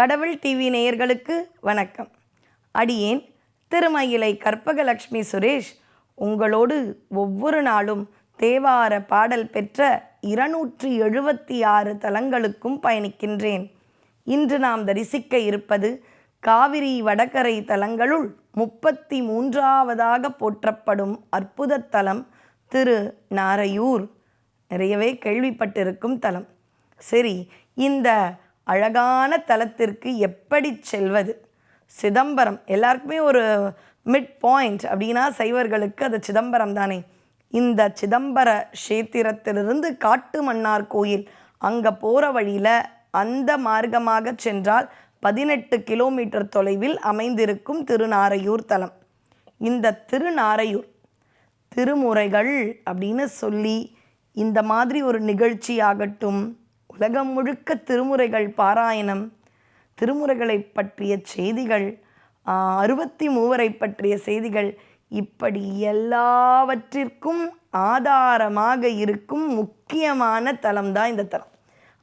கடவுள் டிவி நேயர்களுக்கு வணக்கம். அடியேன் திருமயிலை கற்பகலட்சுமி சுரேஷ் உங்களோடு ஒவ்வொரு நாளும் தேவார பாடல் பெற்ற இருநூற்றி எழுபத்தி ஆறு தலங்களுக்கும் பயணிக்கின்றேன். இன்று நாம் தரிசிக்க இருப்பது காவிரி வடகரை தலங்களுள் முப்பத்தி மூன்றாவதாக போற்றப்படும் அற்புத தலம் திரு நாரையூர். நிறையவே கேள்விப்பட்டிருக்கும் தலம். சரி இந்த அழகான தலத்திற்கு எப்படி செல்வது? சிதம்பரம். எல்லாருக்குமே ஒரு மிட் பாயிண்ட் அப்படின்னா சைவர்களுக்கு அது சிதம்பரம் தானே. இந்த சிதம்பர கஷேத்திரத்திலிருந்து காட்டு மன்னார் கோயில் அங்கே போகிற வழியில் அந்த மார்க்கமாக சென்றால் பதினெட்டு கிலோமீட்டர் தொலைவில் அமைந்திருக்கும் திருநாரையூர் தலம். இந்த திருநாரையூர் திருமுறைகள் அப்படின்னு சொல்லி இந்த மாதிரி ஒரு நிகழ்ச்சி ஆகட்டும் உலகம் முழுக்க திருமுறைகள் பாராயணம் திருமுறைகளை பற்றிய செய்திகள் அறுபத்தி மூவரை பற்றிய செய்திகள் இப்படி எல்லாவற்றிற்கும் ஆதாரமாக இருக்கும் முக்கியமான தலம் தான் இந்த தலம்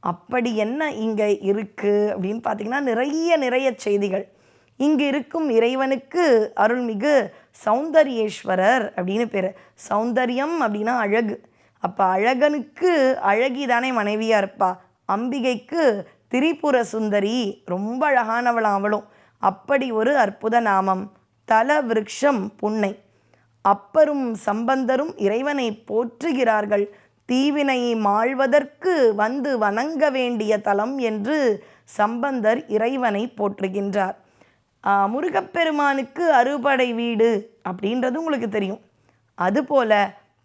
அப்படி என்ன இங்கே இருக்குது அப்படின்னு பார்த்தீங்கன்னா நிறைய நிறைய செய்திகள். இங்கு இருக்கும் இறைவனுக்கு அருள்மிகு சௌந்தரியேஸ்வரர் அப்படின்னு பேர். சௌந்தரியம் அப்படின்னா அழகு. அப்போ அழகனுக்கு அழகி தானே மனைவியாக இருப்பா. அம்பிகைக்கு திரிபுர சுந்தரி ரொம்ப அழகானவளாம் அவளும். அப்படி ஒரு அற்புத நாமம். தல விருக்ஷம் புன்னை. அப்பரும் சம்பந்தரும் இறைவனை போற்றுகிறார்கள். தீவினை மாழ்வதற்கு வந்து வணங்க வேண்டிய தலம் என்று சம்பந்தர் இறைவனை போற்றுகின்றார். முருகப்பெருமானுக்கு அறுபடை வீடு அப்படின்றது உங்களுக்கு தெரியும். அதுபோல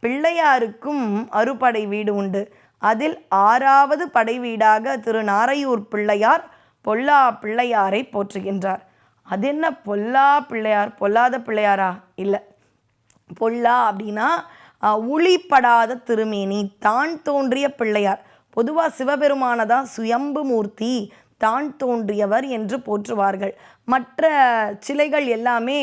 பிள்ளையாருக்கும் அறுபடை வீடு உண்டு. அதில் ஆறாவது படைவீடாக திரு நாரையூர் பிள்ளையார் பொல்லா பிள்ளையாரை போற்றுகின்றார். அது என்ன பொல்லா பிள்ளையார்? பொல்லாத பிள்ளையாரா? இல்லை. பொல்லா அப்படின்னா உளிப்படாத திருமேனி தான் தோன்றிய பிள்ளையார். பொதுவாக சிவபெருமானை தான் சுயம்பு மூர்த்தி தான் தோன்றியவர் என்று போற்றுவார்கள். மற்ற சிலைகள் எல்லாமே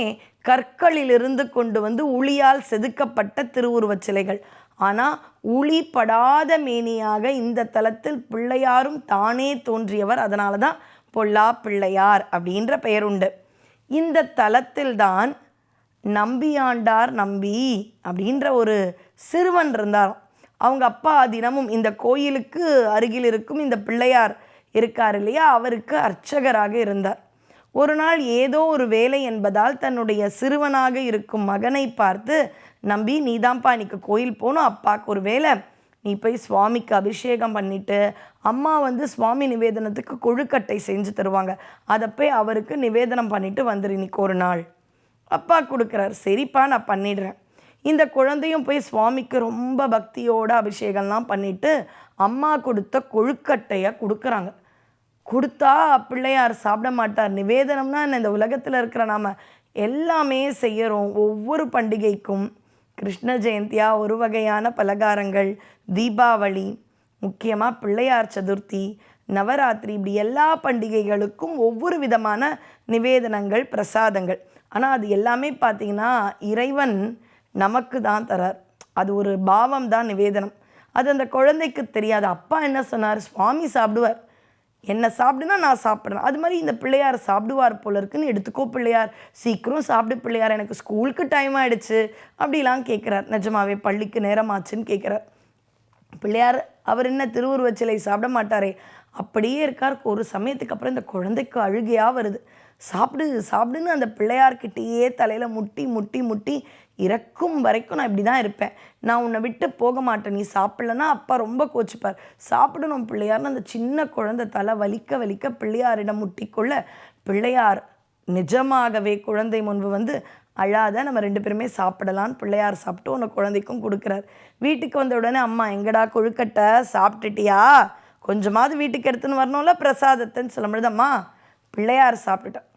கற்களிலிருந்து கொண்டு வந்து உளியால் செதுக்கப்பட்ட திருவுருவச் சிலைகள். ஆனால் உளிப்படாத மேனியாக இந்த தலத்தில் பிள்ளையாரும் தானே தோன்றியவர். அதனால தான் பொல்லா பிள்ளையார் அப்படின்ற பெயர் உண்டு. இந்த தலத்தில்தான் நம்பியாண்டார் நம்பி அப்படின்ற ஒரு சிறுவன் இருந்தாராம். அவங்க அப்பா தினமும் இந்த கோயிலுக்கு அருகில் இருக்கும் இந்த பிள்ளையார் இருக்கார் இல்லையா? அவருக்கு அர்ச்சகராக இருந்தார். ஒரு நாள் ஏதோ ஒரு வேலை என்பதால் தன்னுடைய சிறுவனாக இருக்கும் மகனை பார்த்து நம்பி நீதான்ப்பா இன்னைக்கு கோயில் போகணும். அப்பாவுக்கு ஒரு வேலை நீ போய் சுவாமிக்கு அபிஷேகம் பண்ணிவிட்டு அம்மா வந்து சுவாமி நிவேதனத்துக்கு கொழுக்கட்டை செஞ்சு தருவாங்க. அதை போய் அவருக்கு நிவேதனம் பண்ணிவிட்டு வந்துரு இன்னைக்கு ஒரு நாள். அப்பா கொடுக்குறாரு சரிப்பா நான் பண்ணிடுறேன். இந்த குழந்தையும் போய் சுவாமிக்கு ரொம்ப பக்தியோட அபிஷேகம்லாம் பண்ணிவிட்டு அம்மா கொடுத்த கொழுக்கட்டையை கொடுக்குறாங்க. கொடுத்தா பிள்ளையார் சாப்பிட மாட்டார். நிவேதனம்னா இந்த உலகத்தில் இருக்கிற நாம எல்லாமே செய்கிறோம் ஒவ்வொரு பண்டிகைக்கும் கிருஷ்ண ஜெயந்தியா ஒரு வகையான பலகாரங்கள் தீபாவளி முக்கியமாக பிள்ளையார் சதுர்த்தி நவராத்திரி இப்படி எல்லா பண்டிகைகளுக்கும் ஒவ்வொரு விதமான நிவேதனங்கள் பிரசாதங்கள். ஆனால் அது எல்லாமே பார்த்தீங்கன்னா இறைவன் நமக்கு தான் தரார். அது ஒரு பாவம் தான் நிவேதனம். அது அந்த குழந்தைக்கு தெரியாது. அப்பா என்ன சொன்னார்? சுவாமி சாப்பிடுவார். என்ன சாப்பிடுனா நான் சாப்பிட்றேன் அது மாதிரி இந்த பிள்ளையார் சாப்பிடுவார் போல இருக்குன்னு எடுத்துக்கோ பிள்ளையார். சீக்கிரம் சாப்பிடு பிள்ளையார் எனக்கு ஸ்கூலுக்கு டைம் ஆகிடுச்சு அப்படிலாம் கேட்குறார். நிஜமாவே பள்ளிக்கு நேரமாச்சுன்னு கேட்குறார். பிள்ளையார் அவர் என்ன திருவுருவச் சிலை சாப்பிட மாட்டாரே? அப்படியே இருக்கார். ஒரு சமயத்துக்கு அப்புறம் இந்த குழந்தைக்கு அழுகையாக வருது. சாப்பிடு சாப்பிடுன்னு அந்த பிள்ளையார்கிட்டேயே தலையில் முட்டி முட்டி முட்டி இறக்கும் வரைக்கும் நான் இப்படி தான் இருப்பேன். நான் உன்னை விட்டு போக மாட்டேன். நீ சாப்பிட்லன்னா அப்பா ரொம்ப கோச்சிப்பார். சாப்பிடணும் பிள்ளையார்னு அந்த சின்ன குழந்தை தலை வலிக்க வலிக்க பிள்ளையாரிடம் முட்டிக்கொள்ள பிள்ளையார் நிஜமாகவே குழந்தை முன்பு வந்து அழாத நம்ம ரெண்டு பேருமே சாப்பிடலான்னு பிள்ளையார் சாப்பிட்டு உன்னை குழந்தைக்கும் கொடுக்குறார். வீட்டுக்கு வந்த உடனே அம்மா எங்கடா கொழுக்கட்டை? சாப்பிட்டுட்டியா? கொஞ்சமாவது வீட்டுக்கு எடுத்துன்னு வரணும்ல பிரசாதத்தைன்னு? சொல்லும்பொழுது அம்மா பிள்ளையார் சாப்பிட்டுட்டேன்.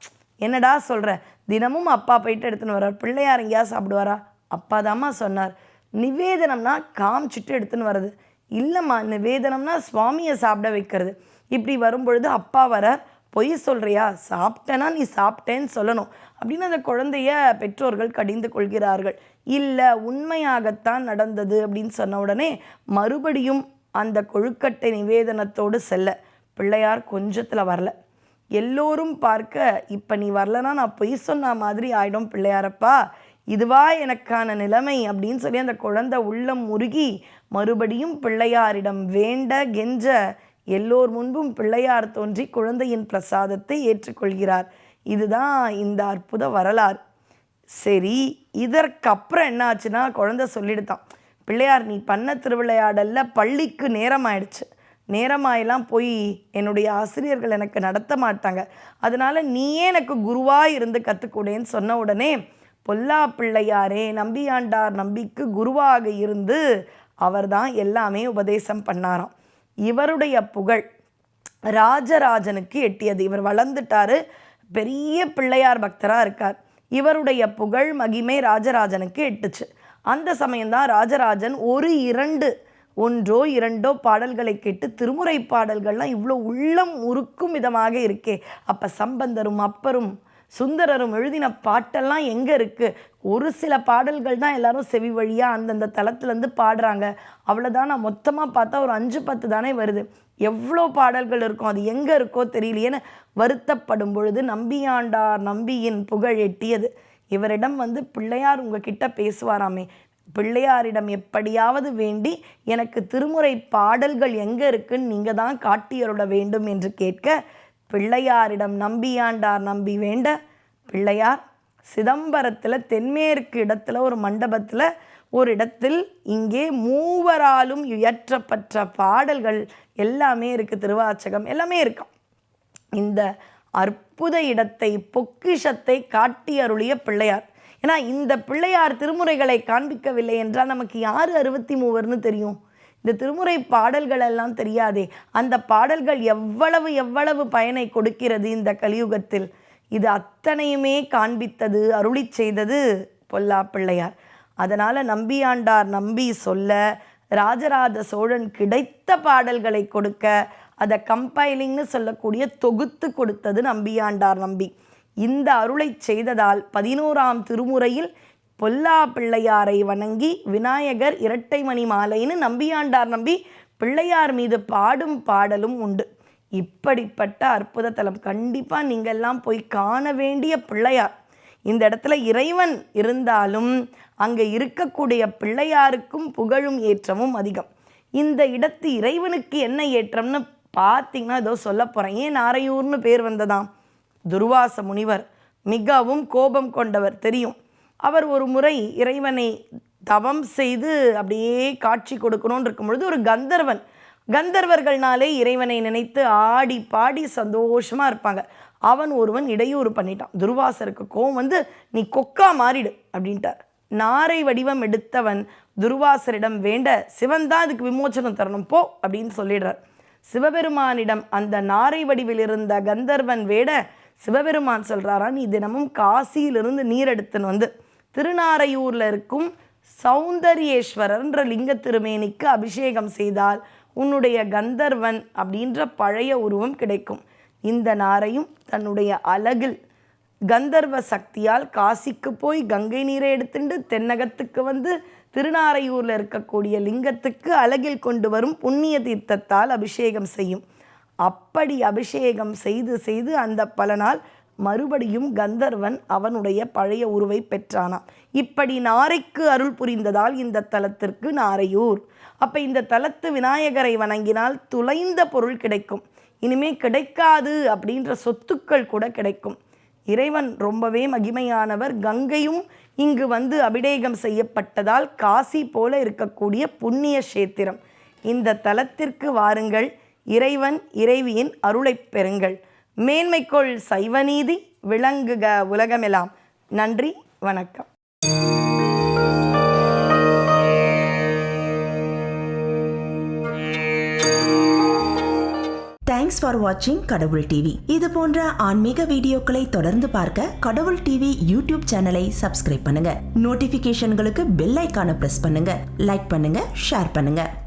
என்னடா சொல்கிற தினமும் அப்பா போயிட்டு எடுத்துன்னு வர்றார். பிள்ளையார் எங்கேயா சாப்பிடுவாரா? அப்பா தாம்மா சொன்னார். நிவேதனம்னா காமிச்சிட்டு எடுத்துன்னு வர்றது. இல்லைம்மா நிவேதனம்னா சுவாமியை சாப்பிட வைக்கிறது. இப்படி வரும்பொழுது அப்பா வரார் பொய் சொல்கிறியா சாப்பிட்டேன்னா நீ சாப்பிட்டேன்னு சொல்லணும். அப்படின்னு அந்த குழந்தைய பெற்றோர்கள் கடிந்து கொள்கிறார்கள். இல்லை உண்மையாகத்தான் நடந்தது அப்படின்னு சொன்ன உடனே மறுபடியும் அந்த கொழுக்கட்டை நிவேதனத்தோடு செல்ல. பிள்ளையார் கொஞ்சத்தில் வரல. எல்லோரும் பார்க்க இப்போ நீ வரலனா நான் பொய் சொன்ன மாதிரி ஆயிடும் பிள்ளையாரப்பா. இதுவா எனக்கான நிலைமை? அப்படின்னு சொல்லி அந்த குழந்தை உள்ளம் முருகி மறுபடியும் பிள்ளையாரிடம் வேண்ட கெஞ்ச எல்லோர் முன்பும் பிள்ளையார் தோன்றி குழந்தையின் பிரசாதத்தை ஏற்றுக்கொள்கிறார். இதுதான் இந்த அற்புத வரலாறு. சரி இதற்கப்புறம் என்ன ஆச்சுன்னா குழந்தை சொல்லிடுதான். பிள்ளையார் நீ பண்ண திருவிளையாடல்ல பள்ளிக்கு நேரம் ஆயிடுச்சு நேரமாயெல்லாம் போய் என்னுடைய ஆசிரியர்கள் எனக்கு நடத்த மாட்டாங்க. அதனால நீயே எனக்கு குருவாக இருந்து கற்றுக்கூடேன்னு சொன்ன உடனே பொல்லா பிள்ளையாரே நம்பியாண்டார் நம்பிக்கு குருவாக இருந்து அவர் தான் எல்லாமே உபதேசம் பண்ணாராம். இவருடைய புகழ் ராஜராஜனுக்கு எட்டியது. இவர் வளர்ந்துட்டாரு. பெரிய பிள்ளையார் பக்தராக இருக்கார். இவருடைய புகழ் மகிமை ராஜராஜனுக்கு எட்டுச்சு. அந்த சமயம்தான் ராஜராஜன் ஒரு இரண்டு ஒன்றோ இரண்டோ பாடல்களை கேட்டு திருமுறை பாடல்கள்லாம் இவ்வளோ உள்ளம் உருக்கும் விதமாக இருக்கே. அப்போ சம்பந்தரும் அப்பரும் சுந்தரரும் எழுதின பாட்டெல்லாம் எங்கே இருக்குது ஒரு சில பாடல்கள் தான் எல்லாரும் செவி வழியாக அந்தந்த தளத்துலேருந்து பாடுறாங்க. அவ்வளோதான் நான் மொத்தமாக பார்த்தா ஒரு அஞ்சு பத்து தானே வருது. எவ்வளோ பாடல்கள் இருக்கும்? அது எங்கே இருக்கோ தெரியலையேன்னு வருத்தப்படும் பொழுது நம்பியாண்டார் நம்பியின் புகழ் எட்டியது. இவரிடம் வந்து பிள்ளையார் உங்ககிட்ட பேசுவாராமே. பிள்ளையாரிடம் எப்படியாவது வேண்டி எனக்கு திருமுறை பாடல்கள் எங்கே இருக்குன்னு நீங்கள் தான் காட்டியருட வேண்டும் என்று கேட்க பிள்ளையாரிடம் நம்பியாண்டார் நம்பி வேண்ட பிள்ளையார் சிதம்பரத்தில் தென்மேற்கு இடத்துல ஒரு மண்டபத்தில் ஒரு இடத்தில் இங்கே மூவராலும் இயற்றப்பட்ட பாடல்கள் எல்லாமே இருக்குது திருவாச்சகம் எல்லாமே இருக்கும். இந்த அற்புத இடத்தை பொக்கிஷத்தை காட்டி அருளிய பிள்ளையார். ஏன்னா இந்த பிள்ளையார் திருமுறைகளை காண்பிக்கவில்லை என்றால் நமக்கு யார் அறுபத்தி மூவர்னு தெரியும்? இந்த திருமுறை பாடல்கள் எல்லாம் தெரியாதே. அந்த பாடல்கள் எவ்வளவு எவ்வளவு பயனை கொடுக்கிறது இந்த கலியுகத்தில்? இது அத்தனையுமே காண்பித்தது அருளி செய்தது பொல்லா பிள்ளையார் அதனால் நம்பியாண்டார் நம்பி சொல்ல ராஜராஜ சோழன் கிடைத்த பாடல்களை கொடுக்க அதை கம்பைலிங்னு சொல்லக்கூடிய தொகுத்து கொடுத்தது நம்பியாண்டார் நம்பி. இந்த அருளை செய்ததால் பதினோராம் திருமுறையில் பொல்லா பிள்ளையாரை வணங்கி விநாயகர் இரட்டை மணி மாலைன்னு நம்பியாண்டார் நம்பி பிள்ளையார் மீது பாடும் பாடலும் உண்டு. இப்படிப்பட்ட அற்புத தலம். கண்டிப்பாக நீங்கள்லாம் போய் காண வேண்டிய பிள்ளையார். இந்த இடத்துல இறைவன் இருந்தாலும் அங்கே இருக்கக்கூடிய பிள்ளையாருக்கும் புகழும் ஏற்றமும் அதிகம். இந்த இடத்து இறைவனுக்கு என்ன ஏற்றம்னு பார்த்தீங்கன்னா ஏதோ சொல்ல போகிறேன் ஏன் நாரையூர்னு பேர் வந்ததாம்? துர்வாச முனிவர். மிகவும் கோபம் கொண்டவர் தெரியும். அவர் ஒரு முறை இறைவனை தவம் செய்து அப்படியே காட்சி கொடுக்கணும்னு இருக்கும் பொழுது ஒரு கந்தர்வன். கந்தர்வர்கள்னாலே இறைவனை நினைத்து ஆடி பாடி சந்தோஷமாக இருப்பாங்க. அவன் ஒருவன் இடையூறு பண்ணிட்டான். துர்வாசருக்கு கோவம் வந்து நீ கொக்கா மாறிடு அப்படின்ட்டார். நாரை வடிவம் எடுத்தவன் துர்வாசரிடம் வேண்ட சிவன் தான் அதுக்கு விமோச்சனம் தரணும் போ அப்படின்னு சொல்லிடுறார். சிவபெருமானிடம் அந்த நாரை வடிவில் இருந்த கந்தர்வன் வேட சிவபெருமான் சொல்கிறாரா நீ தினமும் காசியிலிருந்து நீர் எடுத்துன்னு வந்து திருநாரையூரில் இருக்கும் சௌந்தரியேஸ்வரர்ன்ற லிங்க திருமேனிக்கு அபிஷேகம் செய்தால் உன்னுடைய கந்தர்வன் அப்படின்ற பழைய உருவம் கிடைக்கும். இந்த நாரையும் தன்னுடைய அழகில் கந்தர்வ சக்தியால் காசிக்கு போய் கங்கை நீரை எடுத்துட்டு தென்னகத்துக்கு வந்து திருநாரையூரில் இருக்கக்கூடிய லிங்கத்துக்கு அழகில் கொண்டு வரும் புண்ணிய தீர்த்தத்தால் அபிஷேகம் செய்யும். அப்படி அபிஷேகம் செய்து செய்து அந்த பலனால் மறுபடியும் கந்தர்வன் அவனுடைய பழைய உருவை பெற்றானாம். இப்படி நாரைக்கு அருள் புரிந்ததால் இந்த தலத்திற்கு நாரையூர். அப்போ இந்த தலத்து விநாயகரை வணங்கினால் துளைந்த பொருள் கிடைக்கும். இனிமே கிடைக்காது அப்படின்ற சொத்துக்கள் கூட கிடைக்கும். இறைவன் ரொம்பவே மகிமையானவர். கங்கையும் இங்கு வந்து அபிடேகம் செய்யப்பட்டதால் காசி போல இருக்கக்கூடிய புண்ணிய கஷேத்திரம். இந்த தலத்திற்கு வாருங்கள். இறைவன் இறைவியின் அருளைப் பெறுங்கள். மேன்மைக்குள் சைவநீதி விளங்குக உலகமெல்லாம் நன்றி வணக்கம். தேங்க்ஸ் ஃபார் வாட்சிங் கடவுள் டிவி இது போன்ற ஆன்மீக வீடியோக்களை தொடர்ந்து பார்க்க கடவுள் டிவி யூடியூப் சேனலை சப்ஸ்கிரைப் பண்ணுங்க. நோட்டிபிகேஷன்களுக்கு பெல் ஐக்கான பிரஸ் பண்ணுங்க. லைக் பண்ணுங்க ஷேர் பண்ணுங்க.